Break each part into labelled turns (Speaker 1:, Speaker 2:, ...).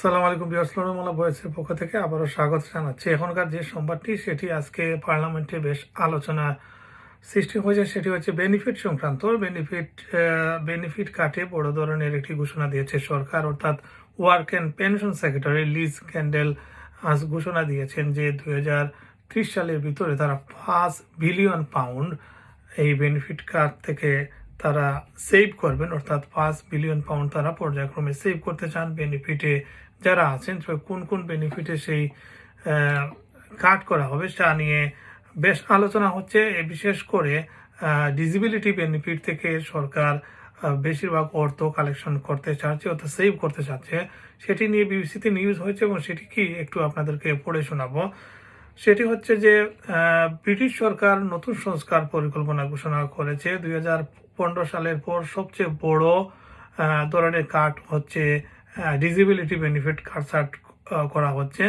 Speaker 1: সালাম আলাইকুম বিয়াসলামুল্লাহ বয়েসের পক্ষ থেকে আবারও স্বাগত জানাচ্ছি। এখনকার যে সংবাদটি, সেটি আজকে পার্লামেন্টে বেশ আলোচনা সৃষ্টি হয়েছে। সেটি হচ্ছে বেনিফিট সংক্রান্ত। বেনিফিট বেনিফিট কাটে বড় ধরনের একটি ঘোষণা দিয়েছে সরকার। অর্থাৎ work and pension secretary Liz Kendall আজ ঘোষণা দিয়েছেন যে দুই হাজার ত্রিশ সালের ভিতরে তারা পাঁচ বিলিয়ন পাউন্ড এই বেনিফিট কার্ড থেকে তারা সেভ করবেন, অর্থাৎ পাঁচ বিলিয়ন পাউন্ড তারা পর্যায়ক্রমে সেভ করতে চান বেনিফিটে যারা আছেন। কোন কোন বেনিফিটে সেই কাট করা হবে তা নিয়ে বেশ আলোচনা হচ্ছে। বিশেষ করে ডিজিবিলিটি বেনিফিট থেকে সরকার বেশিরভাগ অর্থ কালেকশন করতে চাচ্ছে, অর্থাৎ সেভ করতে চাচ্ছে। সেটি নিয়ে বিবিসিতে নিউজ হয়েছে এবং সেটি কি একটু আপনাদেরকে পড়ে শোনাবো। সেটি হচ্ছে যে ব্রিটিশ সরকার নতুন সংস্কার পরিকল্পনা ঘোষণা করেছে। দুই সালের পর সবচেয়ে বড় ধরনের কার্ড হচ্ছে ডিজিবিলিটি বেনিফিট কার্ড করা হচ্ছে।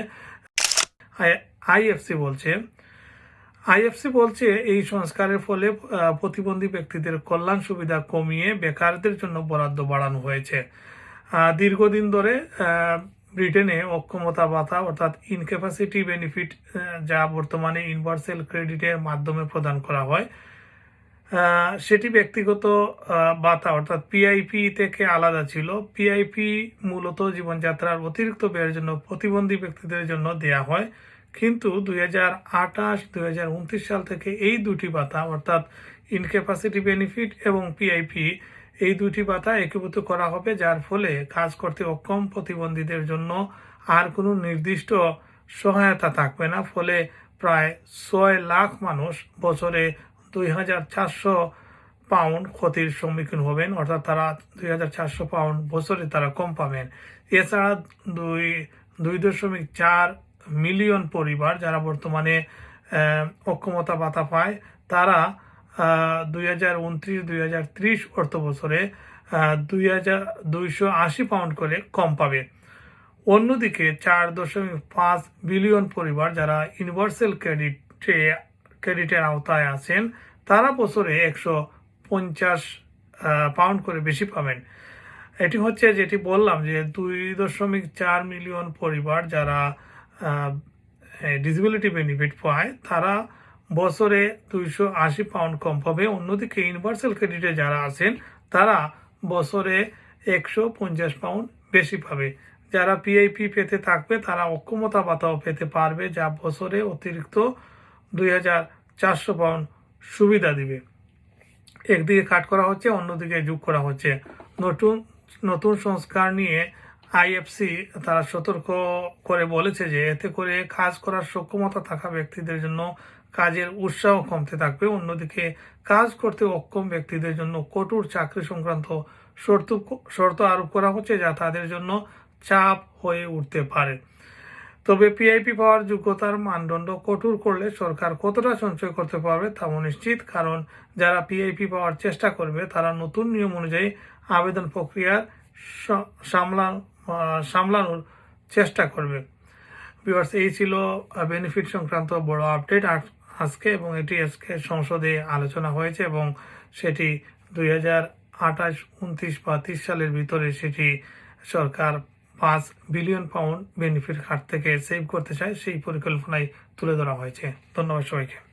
Speaker 1: আইএফসি বলছে আইএফসি বলছে এই সংস্কারের ফলে প্রতিবন্ধী ব্যক্তিদের কল্যাণ সুবিধা কমিয়ে বেকারদের জন্য বরাদ্দ বাড়ানো হয়েছে। দীর্ঘদিন ধরে ব্রিটেনে অক্ষমতা ভাতা অর্থাৎ ইনক্যাপাসিটি বেনিফিট যা বর্তমানে ইউনিভার্সাল ক্রেডিটের মাধ্যমে প্রদান করা হয়। সেটি ব্যক্তিগত ভাতা অর্থাৎ পিআইপি থেকে আলাদা ছিল। পিআইপি মূলত জীবনযাত্রার অতিরিক্ত ব্যয়ের জন্য প্রতিবন্ধী ব্যক্তিদের জন্য দেয়া হয়। কিন্তু দুই হাজার আঠাশ, দুই হাজার উনত্রিশ সাল থেকে এই দুটি ভাতা অর্থাৎ ইনক্যাপাসিটি বেনিফিট এবং পিআইপি এই দুটি ভাতা একীভূত করা হবে, যার ফলে কাজ করতে অক্ষম প্রতিবন্ধীদের জন্য আর কোনো নির্দিষ্ট সহায়তা থাকবে না। ফলে প্রায় ছয় লাখ মানুষ বছরে দুই হাজার চারশো পাউন্ড ক্ষতির সম্মুখীন হবেন, অর্থাৎ তারা দুই হাজার চারশো পাউন্ড বছরে তারা কম পাবেন। এছাড়া দুই দুই দশমিক চার মিলিয়ন পরিবার যারা বর্তমানে অক্ষমতা ভাতা পায়, তারা দুই হাজার উনত্রিশ, দুই হাজার ত্রিশ অর্থ বছরে দুই হাজার দুইশো আশি পাউন্ড করে কম পাবে। অন্যদিকে চার দশমিক পাঁচ বিলিয়ন পরিবার যারা ইউনিভার্সাল ক্রেডিটে ক্রেডিটের আওতায় আছেন, তারা বছরে একশো পঞ্চাশ পাউন্ড করে বেশি পাবেন। এটি হচ্ছে যেটি বললাম যে দুই দশমিক চার মিলিয়ন পরিবার যারা ডিসেবিলিটি বেনিফিট পায়, তারা বছরে দুইশো আশি পাউন্ড কম পাবে। অন্যদিকে ইউনিভার্সাল ক্রেডিটে যারা আছেন, তারা বছরে একশো পঞ্চাশ পাউন্ড বেশি পাবে। যারা পিআইপি পেতে থাকবে, তারা অক্ষমতা ভাতাও পেতে পারবে, যা বছরে অতিরিক্ত দুই হাজার চারশো পাউন্ড সুবিধা দিবে। একদিকে কাট করা হচ্ছে, অন্যদিকে যোগ করা হচ্ছে। নতুন নতুন সংস্কার নিয়ে আইএফসি তারা সতর্ক করে বলেছে যে, এতে করে কাজ করার সক্ষমতা থাকা ব্যক্তিদের জন্য কাজের উৎসাহ কমতে থাকবে। অন্যদিকে কাজ করতে অক্ষম ব্যক্তিদের জন্য কঠোর চাকরি সংক্রান্ত শর্ত শর্ত আরোপ করা হচ্ছে যা তাদের জন্য চাপ হয়ে উঠতে পারে। তবে পিআইপি পাওয়ার যোগ্যতার মানদণ্ড কঠোর করলে সরকার কতটা সঞ্চয় করতে পারবে তা নিশ্চিত, কারণ যারা পিআইপি পাওয়ার চেষ্টা করবে, তারা নতুন নিয়ম অনুযায়ী আবেদন প্রক্রিয়ার সামলা সামলানোর চেষ্টা করবে। ভিউয়ার্স এই ছিল বেনিফিট সংক্রান্ত বড় আপডেট আজকে এবং এটি আজকে সংসদে আলোচনা হয়েছে এবং সেটি দুই হাজার আঠাশ, উনত্রিশ বা তিরিশ সালের ভিতরে সেটি সরকার পাঁচ বিলিয়ন পাউন্ড বেনিফিট কার্ড থেকে সেভ করতে চায়, সেই পরিকল্পনায় তুলে ধরা হয়েছে। ধন্যবাদ সবাইকে।